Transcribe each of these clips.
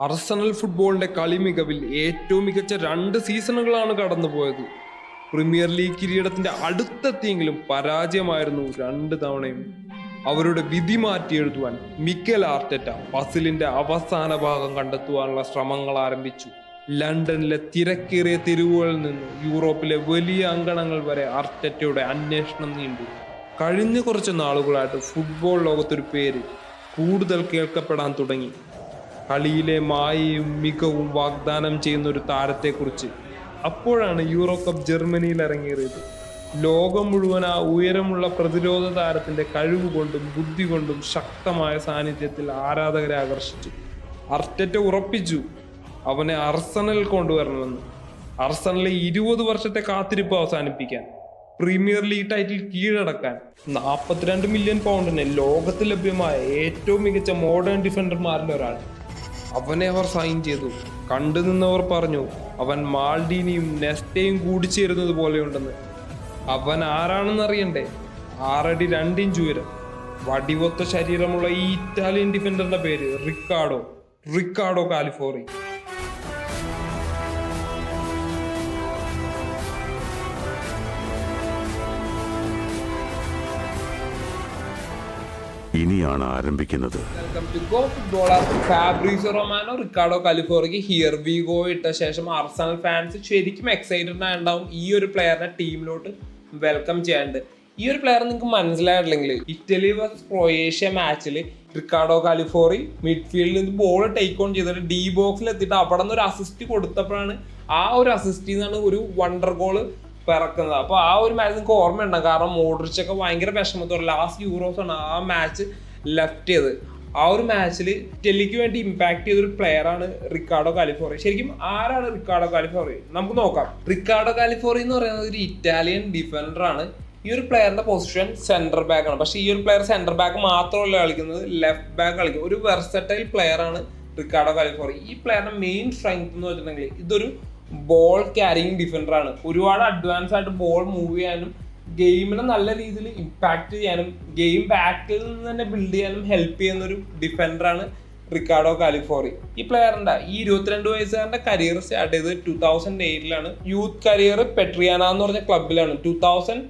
അർസണൽ ഫുട്ബോളിന്റെ കളി മികവിൽ ഏറ്റവും മികച്ച രണ്ട് സീസണുകളാണ് കടന്നുപോയത്. പ്രീമിയർ ലീഗ് കിരീടത്തിന്റെ അടുത്തെത്തിയെങ്കിലും പരാജയമായിരുന്നു രണ്ട് തവണയും. അവരുടെ വിധി മാറ്റിയെഴുതുവാൻ മിക്കൽ ആർട്ടറ്റ പസിലിന്റെ അവസാന ഭാഗം കണ്ടെത്തുവാനുള്ള ശ്രമങ്ങൾ ആരംഭിച്ചു. ലണ്ടനിലെ തിരക്കേറിയ തെരുവുകളിൽ നിന്ന് യൂറോപ്പിലെ വലിയ അങ്കണങ്ങൾ വരെ ആർട്ടറ്റയുടെ അന്വേഷണം നീണ്ടു. കഴിഞ്ഞ കുറച്ച് നാളുകളായിട്ട് ഫുട്ബോൾ ലോകത്തൊരു പേര് കൂടുതൽ കേൾക്കപ്പെടാൻ തുടങ്ങി. കളിയിലെ മായയും മികവും വാഗ്ദാനം ചെയ്യുന്ന ഒരു താരത്തെക്കുറിച്ച് അപ്പോഴാണ് യൂറോ കപ്പ് ജർമ്മനിയിൽ ഇറങ്ങിയത് ലോകം മുഴുവൻ ആ ഉയരമുള്ള പ്രതിരോധ താരത്തിന്റെ കഴിവ് കൊണ്ടും ബുദ്ധി കൊണ്ടും ശക്തമായ സാന്നിധ്യത്തിൽ ആരാധകരെ ആകർഷിച്ചു. അർട്ടറ്റ ഉറപ്പിച്ചു. അവനെ അർസണൽ കൊണ്ടുവരണമെന്ന്. അർസണലിലെ ഇരുപത് വർഷത്തെ കാത്തിരിപ്പ് അവസാനിപ്പിക്കാൻ. പ്രീമിയർ ലീഗ് ടൈറ്റിൽ കീഴടക്കാൻ. നാൽപ്പത്തിരണ്ട് മില്യൺ പൗണ്ടിന് ലോകത്ത് ലഭ്യമായ ഏറ്റവും മികച്ച മോഡേൺ ഡിഫൻഡർമാരിൽ ഒരാൾ അവനെ അവർ സൈൻ ചെയ്തു. കണ്ടു നിന്നവർ പറഞ്ഞു അവൻ മാൾഡീനിയും നെസ്റ്റയും കൂടിച്ചേരുന്നത് പോലെയുണ്ടെന്ന്. അവൻ ആരാണെന്ന് അറിയണ്ടേ? ആറടി രണ്ടിഞ്ച് ഉയരം. വടിവൊത്ത ശരീരമുള്ള ഈ ഇറ്റാലിയൻ ഡിഫൻഡറിന്റെ പേര് റിക്കാർഡോ. റിക്കാർഡോ കാലിഫോറി ഇനിയാണ് ആരംഭിക്കുന്നത്. ഫാബ്രീസോ റൊമാനോ റിക്കാർഡോ കാലിഫോറിക്ക് ഹിയർ വി ഗോ ഇട്ട ശേഷം അർസണൽ ഫാൻസ് ശരിക്കും എക്സൈറ്റഡ് ആയിട്ടുണ്ടാവും ഈ ഒരു പ്ലെയറിനെ ടീമിലോട്ട് വെൽക്കം ചെയ്യാണ്ട്. ഈ ഒരു പ്ലെയർ നിങ്ങൾക്ക് മനസ്സിലായിട്ടില്ലെങ്കിൽ ഇറ്റലി വേഴ്സസ് ക്രൊയേഷ്യ മാച്ചിൽ റിക്കാർഡോ കാലിഫോറി മിഡ്ഫീൽഡിൽ നിന്ന് ബോൾ ടേക്ക് ഓൺ ചെയ്തിട്ട് ഡി ബോക്സിൽ എത്തിയിട്ട് അവിടെ നിന്ന് ഒരു അസിസ്റ്റ് കൊടുത്തപ്പോഴാണ് ആ ഒരു അസിസ്റ്റിൽ നിന്നാണ് ഒരു വണ്ടർ ഗോൾ പിറക്കുന്നത്. അപ്പൊ ആ ഒരു മാച്ച് നിങ്ങൾക്ക് ഓർമ്മയുണ്ടാകും കാരണം മോഡ്രിച്ച് ഒക്കെ ഭയങ്കര വിഷമത്തോടെ ലാസ്റ്റ് യൂറോസ് ആണ് ആ മാച്ച് ലെഫ്റ്റ് ചെയ്ത് ആ ഒരു മാച്ചിൽ ഇറ്റലിക്ക് വേണ്ടി ഇമ്പാക്ട് ചെയ്തൊരു പ്ലെയർ ആണ് റിക്കാർഡോ കാലിഫോറി. ശരിക്കും ആരാണ് റിക്കാർഡോ കാലിഫോറി? നമുക്ക് നോക്കാം. റിക്കാർഡോ കാലിഫോറി എന്ന് പറയുന്നത് ഒരു ഇറ്റാലിയൻ ഡിഫൻഡർ ആണ്. ഈ ഒരു പ്ലെയറിന്റെ പൊസിഷൻ സെന്റർ ബാക്ക് ആണ്. പക്ഷേ ഈ ഒരു പ്ലെയർ സെന്റർ ബാക്ക് മാത്രമല്ല കളിക്കുന്നത് ലെഫ്റ്റ് ബാക്ക് കളിക്കും. ഒരു വെർസറ്റൈൽ പ്ലെയർ ആണ് റിക്കാർഡോ കാലിഫോറി. ഈ പ്ലെയറിന്റെ മെയിൻ സ്ട്രെങ്ത് എന്ന് വെച്ചിട്ടുണ്ടെങ്കിൽ ഇതൊരു ബോൾ ക്യാരിങ് ഡിഫൻഡർ ആണ്. ഒരുപാട് അഡ്വാൻസ് ആയിട്ട് ബോൾ മൂവ് ചെയ്യാനും ഗെയിമിനെ നല്ല രീതിയിൽ ഇമ്പാക്ട് ചെയ്യാനും ഗെയിം ബാക്കിൽ നിന്ന് തന്നെ ബിൽഡ് ചെയ്യാനും ഹെൽപ്പ് ചെയ്യുന്ന ഒരു ഡിഫൻഡറാണ് റിക്കാർഡോ കാലിഫോറി. ഈ പ്ലെയറിന്റെ ഈ ഇരുപത്തിരണ്ട് വയസ്സുകാരന്റെ കരിയർ സ്റ്റാർട്ട് ചെയ്തത് ടൂ തൗസൻഡ് എയ്റ്റിലാണ് യൂത്ത് കരിയർ പെട്രിയാന എന്ന് പറഞ്ഞ ക്ലബിലാണ് ടൂ തൗസൻഡ്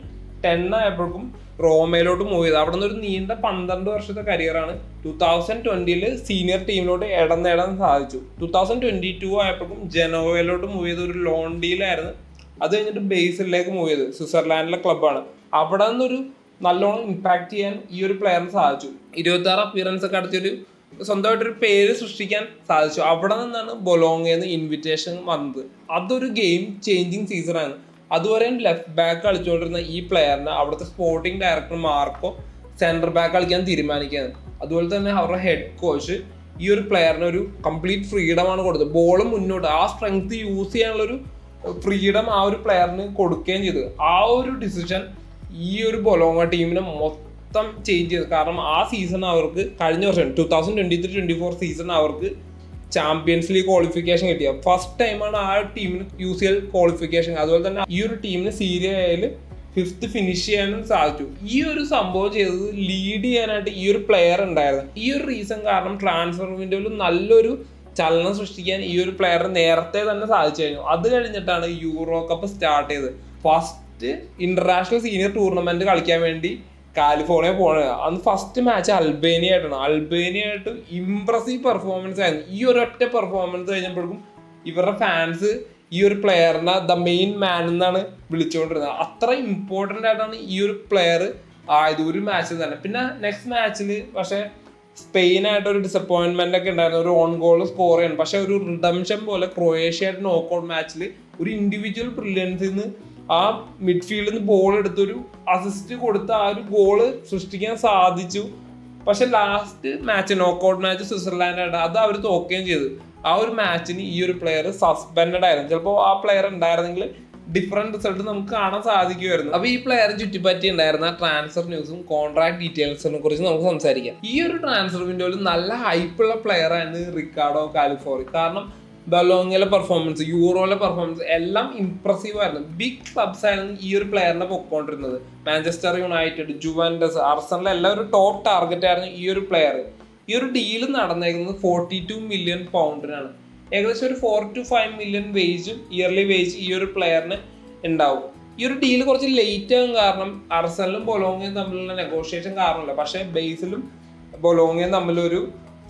ടെൻ ആയപ്പോഴേക്കും റോമയിലോട്ട് മൂവ് ചെയ്ത്. അവിടെ നിന്ന് ഒരു നീണ്ട പന്ത്രണ്ട് വർഷത്തെ കരിയറാണ് ടൂ തൗസൻഡ് ട്വന്റിയിൽ സീനിയർ ടീമിലോട്ട് ഇടം നേടാൻ സാധിച്ചു. ടൂ തൗസൻഡ് ട്വന്റി ടു ആയപ്പോഴും ജനോവയിലോട്ട് മൂവ് ചെയ്ത ഒരു ലോൺ ഡീലായിരുന്നു അത് കഴിഞ്ഞിട്ട് ബേസിലേക്ക് മൂവ് ചെയ്ത്. സ്വിറ്റ്സർലാൻഡിലെ ക്ലബ്ബാണ് അവിടെ നിന്നൊരു നല്ലോണം ഇമ്പാക്ട് ചെയ്യാൻ ഈ ഒരു പ്ലെയറിന് സാധിച്ചു. ഇരുപത്തി ആറ് അപ്പിയറൻസ് ഒക്കെ അടച്ചൊരു സ്വന്തമായിട്ടൊരു പേര് സൃഷ്ടിക്കാൻ സാധിച്ചു. അവിടെ നിന്നാണ് ബൊലോങ്ങയിൽ നിന്ന് ഇൻവിറ്റേഷൻ വന്നത്. അതൊരു ഗെയിം ചേഞ്ചിങ് സീസണാണ് അതുവരെയും ലെഫ്റ്റ് ബാക്ക് കളിച്ചുകൊണ്ടിരുന്ന ഈ പ്ലെയറിനെ അവിടുത്തെ sporting director Marco centre back കളിക്കാൻ തീരുമാനിക്കുകയാണ്. അതുപോലെ തന്നെ അവരുടെ ഹെഡ് കോച്ച് ഈ ഒരു പ്ലെയറിന് ഒരു കംപ്ലീറ്റ് ഫ്രീഡമാണ് കൊടുത്തത്. ബോൾ മുന്നോട്ട് ആ സ്ട്രെങ്ത് യൂസ് ചെയ്യാനുള്ളൊരു ഫ്രീഡം ആ ഒരു പ്ലെയറിന് കൊടുക്കുകയും ചെയ്തു. ആ ഒരു ഡിസിഷൻ ഈ ഒരു ബൊലോങ്ങ ടീമിനെ മൊത്തം ചേഞ്ച് ചെയ്തു. കാരണം ആ സീസൺ അവർക്ക് കഴിഞ്ഞ വർഷം two thousand twenty three twenty four season അവർക്ക് ചാമ്പ്യൻസ് ലീഗ് ക്വാളിഫിക്കേഷൻ കിട്ടിയത് ഫസ്റ്റ് ടൈമാണ് ആ ടീമിന് യു സി എൽ ക്വാളിഫിക്കേഷൻ അതുപോലെ തന്നെ ഈ ഒരു ടീമിന് സീരിയ ആയാലും ഫിഫ്ത്ത് ഫിനിഷ് ചെയ്യാനും സാധിച്ചു. ഈ ഒരു സംഭവം ചെയ്തത് ലീഡ് ചെയ്യാനായിട്ട് ഈ ഒരു പ്ലെയർ ഉണ്ടായിരുന്നു. ഈ ഒരു റീസൺ കാരണം ട്രാൻസ്ഫർ വിൻഡോയിൽ നല്ലൊരു ചലനം സൃഷ്ടിക്കാൻ ഈ ഒരു പ്ലെയർ നേരത്തെ തന്നെ സാധിച്ചു കഴിഞ്ഞു. അത് കഴിഞ്ഞിട്ടാണ് യൂറോ കപ്പ് സ്റ്റാർട്ട് ചെയ്തത്. ഫസ്റ്റ് ഇന്റർനാഷണൽ സീനിയർ ടൂർണമെന്റ് കളിക്കാൻ വേണ്ടി കാലിഫോർണിയ പോണ. അന്ന് ഫസ്റ്റ് മാച്ച് അൽബേനിയ ആയിട്ടാണ്. അൽബേനിയ ആയിട്ട് ഇംപ്രസീവ് പെർഫോമൻസ് ആയിരുന്നു. ഈ ഒറ്റ പെർഫോമൻസ് കഴിഞ്ഞപ്പോഴേക്കും ഇവരുടെ ഫാൻസ് ഈ ഒരു പ്ലെയറിനെ ദ മെയിൻ മാൻ എന്നാണ് വിളിച്ചുകൊണ്ടിരുന്നത് അത്ര ഇമ്പോർട്ടന്റ് ആയിട്ടാണ് ഈ ഒരു പ്ലെയർ ആയത് ഒരു മാച്ചിൽ തന്നെ. പിന്നെ നെക്സ്റ്റ് മാച്ചിൽ പക്ഷേ സ്പെയിനായിട്ട് ഒരു ഡിസപ്പോയിൻമെന്റ് ഒക്കെ ഉണ്ടായിരുന്നു. ഒരു ഓൺ ഗോൾ സ്കോർ ചെയ്യണം പക്ഷെ ഒരു റിഡംഷൻ പോലെ ക്രൊയേഷ്യ ആയിട്ട് നോക്കൗട്ട് മാച്ചിൽ ഒരു ഇൻഡിവിജ്വൽ ബ്രില്യൻസിൽ നിന്ന് ആ മിഡ്ഫീൽഡിൽ നിന്ന് ബോൾ എടുത്തൊരു അസിസ്റ്റ് കൊടുത്ത ആ ഒരു ഗോൾ സൃഷ്ടിക്കാൻ സാധിച്ചു. പക്ഷെ ലാസ്റ്റ് മാച്ച് നോക്കൗട്ട് മാച്ച് സ്വിറ്റ്സർലാൻഡായിട്ട് അത് അവർ തോക്കുകയും ചെയ്തു. ആ ഒരു മാച്ചിന് ഈ ഒരു പ്ലെയർ സസ്പെൻഡ് ആയിരുന്നു. ചിലപ്പോൾ ആ പ്ലെയർ ഉണ്ടായിരുന്നെങ്കിൽ ഡിഫറെന്റ് റിസൾട്ട് നമുക്ക് കാണാൻ സാധിക്കുമായിരുന്നു. അപ്പൊ ഈ പ്ലെയർ ചുറ്റിപ്പറ്റി ഉണ്ടായിരുന്ന ട്രാൻസ്ഫർ ന്യൂസും കോൺട്രാക്ട് ഡീറ്റെയിൽസിനെ കുറിച്ച് നമുക്ക് സംസാരിക്കാം. ഈ ഒരു ട്രാൻസ്ഫർ വിൻഡോയിൽ നല്ല ഹൈപ്പുള്ള പ്ലെയർ ആണ് റിക്കാർഡോ കാലിഫോറി കാരണം ബലോങ്ങിലെ പെർഫോമൻസ് യൂറോയിലെ പെർഫോമൻസ് എല്ലാം ഇംപ്രസീവ് ആയിരുന്നു. ബിഗ് ക്ലബ്സ് ആയിരുന്നു ഈ ഒരു പ്ലെയറിനെ പൊക്കോണ്ടിരുന്നത്. മാഞ്ചസ്റ്റർ യുണൈറ്റഡ് ജുവൻഡസ് അർസണൽ എല്ലാം ഒരു ടോപ്പ് ടാർഗറ്റ് ആയിരുന്നു ഈ ഒരു പ്ലെയർ ഈ ഒരു ഡീൽ നടന്നേക്കുന്നത് ഫോർട്ടി ടു മില്യൺ പൗണ്ടിനാണ് ഏകദേശം ഒരു ഫോർ ടു ഫൈവ് മില്യൺ വേജും ഇയർലി വേജ് ഈ ഒരു പ്ലെയറിന് ഉണ്ടാവും. ഈ ഒരു ഡീൽ കുറച്ച് ലേറ്റ് ആകും കാരണം അർസനലും ബൊലോങ്ങയും തമ്മിലുള്ള നെഗോഷിയേഷൻ കാരണമല്ല. പക്ഷേ ബേസിലും ബൊലോങ്ങയും തമ്മിലൊരു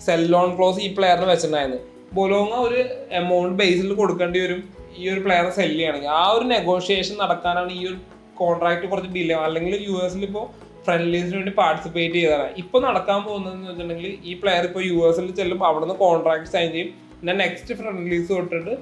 സെൽ ലോൺ ക്ലോസ് ഈ പ്ലെയറിന് വെച്ചിട്ടുണ്ടായിരുന്നു. ബൊലോങ്ങ ഒരു എമൗണ്ട് ബേസിൽ കൊടുക്കേണ്ടി വരും. ഈ ഒരു പ്ലെയറെ സെല്ല് ചെയ്യണമെങ്കിൽ ആ ഒരു നെഗോഷിയേഷൻ നടക്കാനാണ് ഈ ഒരു കോൺട്രാക്ട് കുറച്ച് ഡിലേ അല്ലെങ്കിൽ യു എസിൽ ഇപ്പോൾ ഫ്രണ്ട്ലീസിന് വേണ്ടി പാർട്ടിസിപ്പേറ്റ് ചെയ്തതാണ്. ഇപ്പോൾ നടക്കാൻ പോകുന്നതെന്ന് വെച്ചിട്ടുണ്ടെങ്കിൽ ഈ പ്ലെയർ ഇപ്പോൾ യു എസിൽ ചെല്ലുമ്പോൾ അവിടെ നിന്ന് കോൺട്രാക്ട് സൈൻ ചെയ്യും. പിന്നെ നെക്സ്റ്റ് ഫ്രണ്ട്ലീസ് തൊട്ടിട്ട്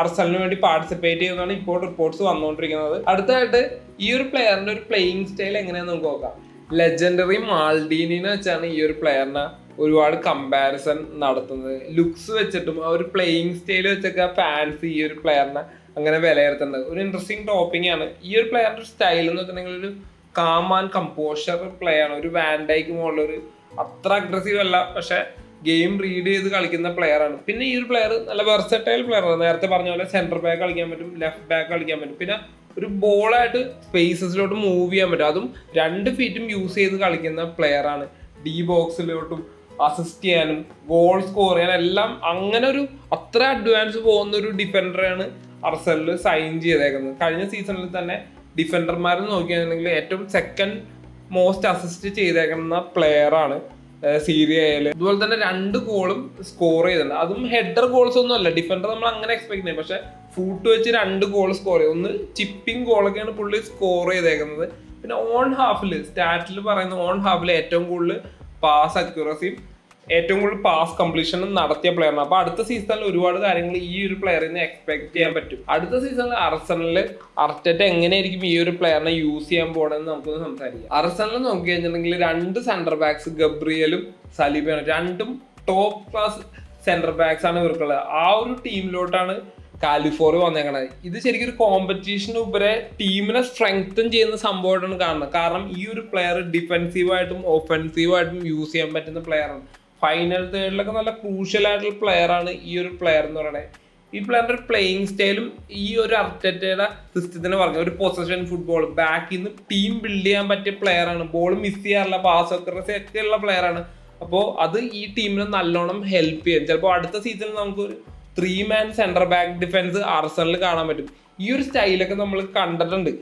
അർസലിന് വേണ്ടി പാർട്ടിസിപ്പേറ്റ് ചെയ്യുന്നതാണ് ഇപ്പോൾ റിപ്പോർട്ട്സ് വന്നുകൊണ്ടിരിക്കുന്നത്. അടുത്തായിട്ട് ഈ ഒരു പ്ലെയറിന്റെ ഒരു പ്ലേയിങ് സ്റ്റൈൽ എങ്ങനെയാണെന്ന് നമുക്ക് നോക്കാം. ലെജൻഡറി മാൾഡീനിനെ വെച്ചാണ് ഈ ഒരു പ്ലെയറിനെ ഒരുപാട് കമ്പാരിസൺ നടത്തുന്നത്. ലുക്സ് വെച്ചിട്ടും ആ ഒരു പ്ലേയിങ് സ്റ്റൈൽ വെച്ചൊക്കെ ഫാൻസ് ഈ ഒരു പ്ലെയറിനെ അങ്ങനെ വിലയിരുത്തുന്നത്. ഒരു ഇൻട്രസ്റ്റിംഗ് ടോപ്പിംഗ് ആണ്. ഈ ഒരു പ്ലെയറിന്റെ സ്റ്റൈൽ എന്ന് വെച്ചിട്ടുണ്ടെങ്കിൽ ഒരു കാം ആൻഡ് കമ്പോഷർ പ്ലേ ആണ്. ഒരു വാൻഡൈക്ക് മോഡൽ ഒരു അത്ര അഗ്രസീവ് അല്ല പക്ഷെ ഗെയിം റീഡ് ചെയ്ത് കളിക്കുന്ന പ്ലെയർ ആണ്. പിന്നെ ഈ ഒരു പ്ലെയർ നല്ല വെർസറ്റൈൽ പ്ലെയർ ആണ്. നേരത്തെ പറഞ്ഞ പോലെ സെന്റർ ബാക്ക് കളിക്കാൻ പറ്റും ലെഫ്റ്റ് ബാക്ക് കളിക്കാൻ പറ്റും. പിന്നെ ഒരു ബോളായിട്ട് സ്പേസസിലോട്ട് മൂവ് ചെയ്യാൻ പറ്റും. അതും രണ്ട് ഫീറ്റും യൂസ് ചെയ്ത് കളിക്കുന്ന പ്ലെയർ ആണ്. ഡി ബോക്സിലോട്ടും അസിസ്റ്റ് ചെയ്യാനും ഗോൾ സ്കോർ ചെയ്യാനും എല്ലാം അങ്ങനെ ഒരു അത്ര അഡ്വാൻസ് പോകുന്ന ഒരു ഡിഫൻഡറാണ് അർസലിൽ സൈൻ ചെയ്തേക്കുന്നത്. കഴിഞ്ഞ സീസണിൽ തന്നെ ഡിഫൻഡർമാരെ നോക്കുകയാണെങ്കിൽ ഏറ്റവും സെക്കൻഡ് മോസ്റ്റ് അസിസ്റ്റ് ചെയ്തേക്കുന്ന പ്ലെയർ ആണ് ആയാലും. അതുപോലെ തന്നെ രണ്ട് ഗോളും സ്കോർ ചെയ്തിട്ടുണ്ട്. അതും ഹെഡർ ഗോൾസ് ഒന്നും അല്ല. ഡിഫൻഡർ നമ്മൾ അങ്ങനെ എക്സ്പെക്ട് ചെയ്യും പക്ഷെ ഫൂട്ട് വെച്ച് രണ്ട് ഗോൾ സ്കോർ ചെയ്യും ഒന്ന് ചിപ്പിംഗ് ഗോളൊക്കെയാണ് പുള്ളി സ്കോർ ചെയ്തേക്കുന്നത്. പിന്നെ ഓൺ ഹാഫിൽ സ്റ്റാറ്റിൽ പറയുന്ന ഓൺ ഹാഫിൽ ഏറ്റവും കൂടുതൽ പാസ് അക്യൂറസിയും ഏറ്റവും കൂടുതൽ പാസ് കംപ്ലീഷൻ നടത്തിയ പ്ലെയറാണ് അപ്പൊ അടുത്ത സീസണിൽ ഒരുപാട് കാര്യങ്ങൾ ഈ ഒരു പ്ലെയറിൽ നിന്ന് എക്സ്പെക്ട് ചെയ്യാൻ പറ്റും. അടുത്ത സീസണിൽ അർസണലിൽ അർട്ടറ്റ് എങ്ങനെയായിരിക്കും ഈ ഒരു പ്ലെയറിനെ യൂസ് ചെയ്യാൻ പോകണമെന്ന് നമുക്കൊന്ന് സംസാരിക്കാം. അർസണൽ നോക്കി കഴിഞ്ഞിട്ടുണ്ടെങ്കിൽ രണ്ട് സെന്റർ ബാക്സ് ഗബ്രിയലും സലീബയാണ്. രണ്ടും ടോപ്പ് ക്ലാസ് സെന്റർ ബാക്സ് ആണ് ഇവർക്കുള്ളത്. ആ ഒരു ടീമിലോട്ടാണ് കാലിഫോർണിയ വന്നേക്കണത്. ഇത് ശരിക്കും ഒരു കോമ്പറ്റീഷന് ഉപരെ ടീമിനെ സ്ട്രെങ്തൻ ചെയ്യുന്ന സംഭവമായിട്ടാണ് കാണുന്നത്. കാരണം ഈ ഒരു പ്ലെയർ ഡിഫെൻസീവായിട്ടും ഓഫെൻസീവായിട്ടും യൂസ് ചെയ്യാൻ പറ്റുന്ന പ്ലെയറാണ് ഫൈനൽ തേർഡിലൊക്കെ നല്ല ക്രൂഷ്യൽ ആയിട്ടുള്ള പ്ലെയർ ആണ് ഈ ഒരു പ്ലെയർ എന്ന് പറയുന്നത് ഈ പ്ലെയറിന്റെ ഒരു പ്ലേയിങ് സ്റ്റൈലും ഈ ഒരു അർട്ടറ്റയുടെ സിസ്റ്റത്തിന് പറഞ്ഞു ഒരു പൊസഷൻ ഫുട്ബോൾ ബാക്കിൽ നിന്ന് ടീം ബിൽഡ് ചെയ്യാൻ പറ്റിയ പ്ലെയർ ആണ്. ബോൾ മിസ് ചെയ്യാറില്ല പാസ് ഒക്കെ ഒക്കെ ഉള്ള പ്ലെയർ ആണ്. അപ്പോൾ അത് ഈ ടീമിനെ നല്ലോണം ഹെൽപ്പ് ചെയ്യും. ചിലപ്പോൾ അടുത്ത സീസണിൽ നമുക്ക് ഒരു three man centre back defence ആർസണലിൽ കാണാൻ പറ്റും. ഈ ഒരു സ്റ്റൈലൊക്കെ നമ്മൾ കണ്ടിട്ടുണ്ട്.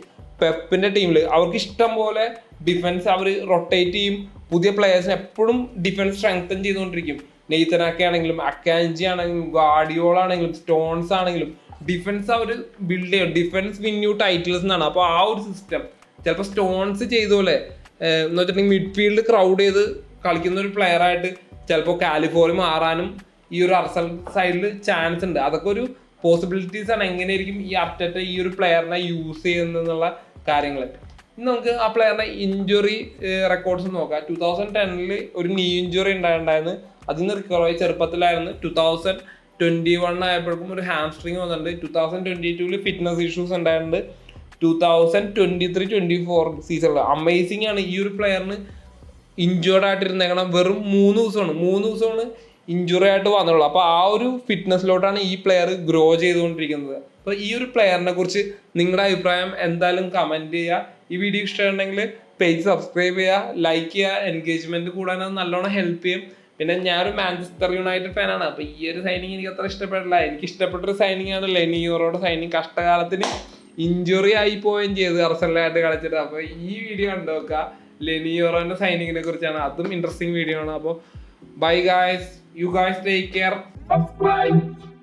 പെപ്പിന്റെ ടീമിൽ അവർക്ക് ഇഷ്ടം പോലെ ഡിഫൻസ് അവർ റൊട്ടേറ്റ് ചെയ്യും. പുതിയ പ്ലെയേഴ്സിനെ എപ്പോഴും ഡിഫൻസ് സ്ട്രെങ്തൻ ചെയ്തുകൊണ്ടിരിക്കും. നെയ്ത്തനാക്കെ ആണെങ്കിലും അക്കാൻജി ആണെങ്കിലും ഗാഡിയോൾ ആണെങ്കിലും സ്റ്റോൺസ് ആണെങ്കിലും ഡിഫൻസ് അവർ ബിൽഡ് ചെയ്യും. ഡിഫൻസ് വിൻ യു ടൈറ്റിൽസ് എന്നാണ്. അപ്പോൾ ആ ഒരു സിസ്റ്റം ചിലപ്പോൾ സ്റ്റോൺസ് ചെയ്ത പോലെ എന്ന് വെച്ചിട്ടുണ്ടെങ്കിൽ മിഡ്ഫീൽഡ് ക്രൗഡ് ചെയ്ത് കളിക്കുന്ന ഒരു പ്ലെയർ ആയിട്ട് ചിലപ്പോൾ കാലിഫോർണി മാറാനും ഈ ഒരു അർസൽ സൈഡിൽ ചാൻസ് ഉണ്ട്. അതൊക്കെ ഒരു പോസിബിലിറ്റീസ് ആണ്. എങ്ങനെയായിരിക്കും ഈ അർട്ടറ്റ ഈ ഒരു പ്ലെയറിനെ യൂസ് ചെയ്യുന്നതെന്നുള്ള കാര്യങ്ങൾ നമുക്ക് ആ പ്ലെയറിന്റെ ഇഞ്ചുറി റെക്കോർഡ്സ് നോക്കാം. ടൂ തൗസൻഡ് ടെന്നിൽ ഒരു നീ ഇഞ്ചുറി ഉണ്ടായിട്ടുണ്ടായിരുന്നു. അതിൽ നിന്ന് റിക്കവർ ആയി ചെറുപ്പത്തിലായിരുന്നു. ടൂ തൗസൻഡ് ട്വന്റി വൺ ആയപ്പോഴേക്കും ഒരു ഹാംസ്ട്രിങ് വന്നിട്ടുണ്ട്. ടൂ തൗസൻഡ് ട്വന്റി ടൂവിൽ ഫിറ്റ്നസ് ഇഷ്യൂസ് ഉണ്ടായിട്ടുണ്ട്. Two thousand twenty three twenty four സീസണിൽ അമേസിംഗ് ആണ് ഈ ഒരു പ്ലെയറിന് ഇഞ്ചുവേർഡ് ആയിട്ടിരുന്നേക്കണം. വെറും മൂന്ന് ദിവസമാണ്. മൂന്ന് ദിവസമാണ് ഇഞ്ചുറി ആയിട്ട് വന്നുള്ളൂ. അപ്പോൾ ആ ഒരു ഫിറ്റ്നസ്സിലോട്ടാണ് ഈ പ്ലെയർ ഗ്രോ ചെയ്തുകൊണ്ടിരിക്കുന്നത്. അപ്പോൾ ഈ ഒരു പ്ലെയറിനെ കുറിച്ച് നിങ്ങളുടെ അഭിപ്രായം എന്തായാലും കമന്റ് ചെയ്യുക. ഈ വീഡിയോ ഇഷ്ടമുണ്ടെങ്കിൽ പേജ് സബ്സ്ക്രൈബ് ചെയ്യുക ലൈക്ക് ചെയ്യുക എൻഗേജ്മെന്റ് കൂടാൻ അത് നല്ലോണം ഹെൽപ്പ് ചെയ്യും. പിന്നെ ഞാനൊരു മാഞ്ചസ്റ്റർ യുണൈറ്റഡ് ഫാനാണ് അപ്പൊ ഈ ഒരു സൈനിങ് എനിക്ക് അത്ര ഇഷ്ടപ്പെട്ടില്ല എനിക്ക് ഇഷ്ടപ്പെട്ട ഒരു സൈനിങ് ആണ് ലെനിയോറോയുടെ സൈനിങ് കഷ്ടകാലത്തിന് ഇഞ്ചുറി ആയി പോവുകയും ചെയ്തു അർസനലായിട്ട് കളിച്ചിട്ട്. അപ്പോൾ ഈ വീഡിയോ കണ്ടു നോക്കുക. ലെനിയോറോന്റെ സൈനിങ്ങിനെ കുറിച്ചാണ്. അതും ഇൻട്രസ്റ്റിംഗ് വീഡിയോ ആണ്. അപ്പോൾ bye guys you guys take care subscribe